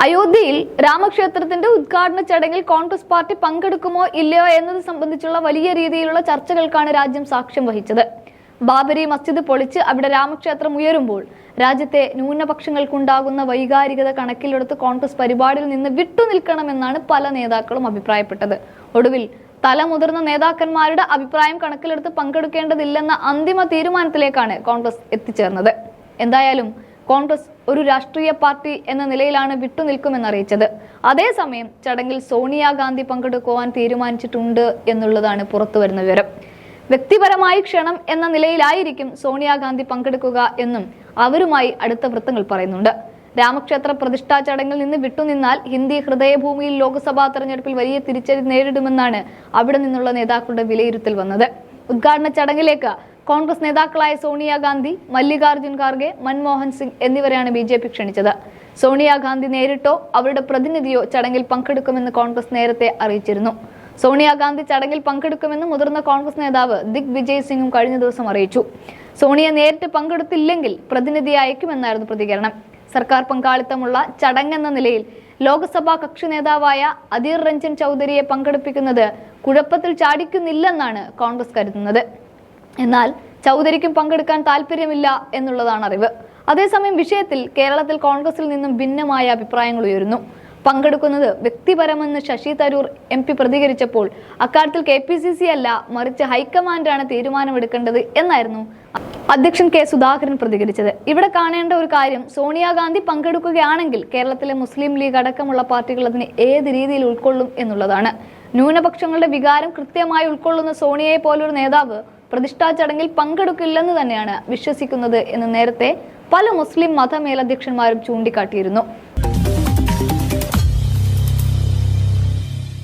അയോധ്യയിൽ രാമക്ഷേത്രത്തിന്റെ ഉദ്ഘാടന ചടങ്ങിൽ കോൺഗ്രസ് പാർട്ടി പങ്കെടുക്കുമോ ഇല്ലയോ എന്നത് സംബന്ധിച്ചുള്ള വലിയ രീതിയിലുള്ള ചർച്ചകൾക്കാണ് രാജ്യം സാക്ഷ്യം വഹിച്ചത്. ബാബരി മസ്ജിദ് പൊളിച്ച് അവിടെ രാമക്ഷേത്രം ഉയരുമ്പോൾ രാജ്യത്തെ ന്യൂനപക്ഷങ്ങൾക്കുണ്ടാകുന്ന വൈകാരികത കണക്കിലെടുത്ത് കോൺഗ്രസ് പരിപാടിയിൽ നിന്ന് വിട്ടുനിൽക്കണമെന്നാണ് പല നേതാക്കളും അഭിപ്രായപ്പെട്ടത്. ഒടുവിൽ തലമുതിർന്ന നേതാക്കന്മാരുടെ അഭിപ്രായം കണക്കിലെടുത്ത് പങ്കെടുക്കേണ്ടതില്ലെന്ന അന്തിമ തീരുമാനത്തിലേക്കാണ് കോൺഗ്രസ് എത്തിച്ചേർന്നത്. എന്തായാലും കോൺഗ്രസ് ഒരു രാഷ്ട്രീയ പാർട്ടി എന്ന നിലയിലാണ് വിട്ടുനിൽക്കുമെന്നറിയിച്ചത് അതേസമയം ചടങ്ങിൽ സോണിയാഗാന്ധി പങ്കെടുക്കുവാൻ തീരുമാനിച്ചിട്ടുണ്ട് എന്നുള്ളതാണ് പുറത്തുവരുന്ന വിവരം. വ്യക്തിപരമായി ക്ഷണം എന്ന നിലയിലായിരിക്കും സോണിയാഗാന്ധി പങ്കെടുക്കുക എന്നും അവരുമായി അടുത്ത വൃത്തങ്ങൾ പറയുന്നുണ്ട്. രാമക്ഷേത്ര പ്രതിഷ്ഠാ ചടങ്ങിൽ നിന്ന് വിട്ടുനിന്നാൽ ഹിന്ദി ഹൃദയഭൂമിയിൽ ലോക്സഭാ തെരഞ്ഞെടുപ്പിൽ വലിയ തിരിച്ചടി നേരിടുമെന്നാണ് അവിടെ നിന്നുള്ള നേതാക്കളുടെ വിലയിരുത്തൽ വന്നത്. ഉദ്ഘാടന ചടങ്ങിലേക്ക് കോൺഗ്രസ് നേതാക്കളായ സോണിയാഗാന്ധി മല്ലികാർജുൻ ഖാർഗെ മൻമോഹൻ സിംഗ് എന്നിവരെയാണ് ബി ജെ പി ക്ഷണിച്ചത്. സോണിയാഗാന്ധി നേരിട്ടോ അവരുടെ പ്രതിനിധിയോ ചടങ്ങിൽ പങ്കെടുക്കുമെന്ന് കോൺഗ്രസ് നേരത്തെ അറിയിച്ചിരുന്നു. സോണിയാഗാന്ധി ചടങ്ങിൽ പങ്കെടുക്കുമെന്ന് മുതിർന്ന കോൺഗ്രസ് നേതാവ് ദിഗ് വിജയ് സിംഗും കഴിഞ്ഞ ദിവസം അറിയിച്ചു. സോണിയ നേരിട്ട് പങ്കെടുത്തില്ലെങ്കിൽ പ്രതിനിധി അയക്കുമെന്നായിരുന്നു പ്രതികരണം. സർക്കാർ പങ്കാളിത്തമുള്ള ചടങ്ങെന്ന നിലയിൽ ലോക്സഭാ കക്ഷി നേതാവായ അധീർ രഞ്ജൻ ചൗധരിയെ പങ്കെടുപ്പിക്കുന്നത് കുഴപ്പത്തിൽ ചാടിക്കുന്നില്ലെന്നാണ് കോൺഗ്രസ് കരുതുന്നത്. എന്നാൽ ചൗധരിക്കും പങ്കെടുക്കാൻ താല്പര്യമില്ല എന്നുള്ളതാണ് അറിവ്. അതേസമയം വിഷയത്തിൽ കേരളത്തിൽ കോൺഗ്രസിൽ നിന്നും ഭിന്നമായ അഭിപ്രായങ്ങൾ ഉയരുന്നു. പങ്കെടുക്കുന്നത് വ്യക്തിപരമെന്ന് ശശി തരൂർ എം പി പ്രതികരിച്ചപ്പോൾ അക്കാര്യത്തിൽ കെ പി സി സി അല്ല മറിച്ച് ഹൈക്കമാൻഡാണ് തീരുമാനമെടുക്കേണ്ടത് എന്നായിരുന്നു അധ്യക്ഷൻ കെ സുധാകരൻ പ്രതികരിച്ചത്. ഇവിടെ കാണേണ്ട ഒരു കാര്യം സോണിയാഗാന്ധി പങ്കെടുക്കുകയാണെങ്കിൽ കേരളത്തിലെ മുസ്ലിം ലീഗ് അടക്കമുള്ള പാർട്ടികൾ അതിനെ ഏത് രീതിയിൽ ഉൾക്കൊള്ളും എന്നുള്ളതാണ്. ന്യൂനപക്ഷങ്ങളുടെ വികാരം കൃത്യമായി ഉൾക്കൊള്ളുന്ന സോണിയയെ പോലൊരു നേതാവ് പ്രതിഷ്ഠാ ചടങ്ങിൽ പങ്കെടുക്കില്ലെന്ന് തന്നെയാണ് വിശ്വസിക്കുന്നത് എന്ന് നേരത്തെ പല മുസ്ലിം മതമേലധ്യക്ഷന്മാരും ചൂണ്ടിക്കാട്ടിയിരുന്നു.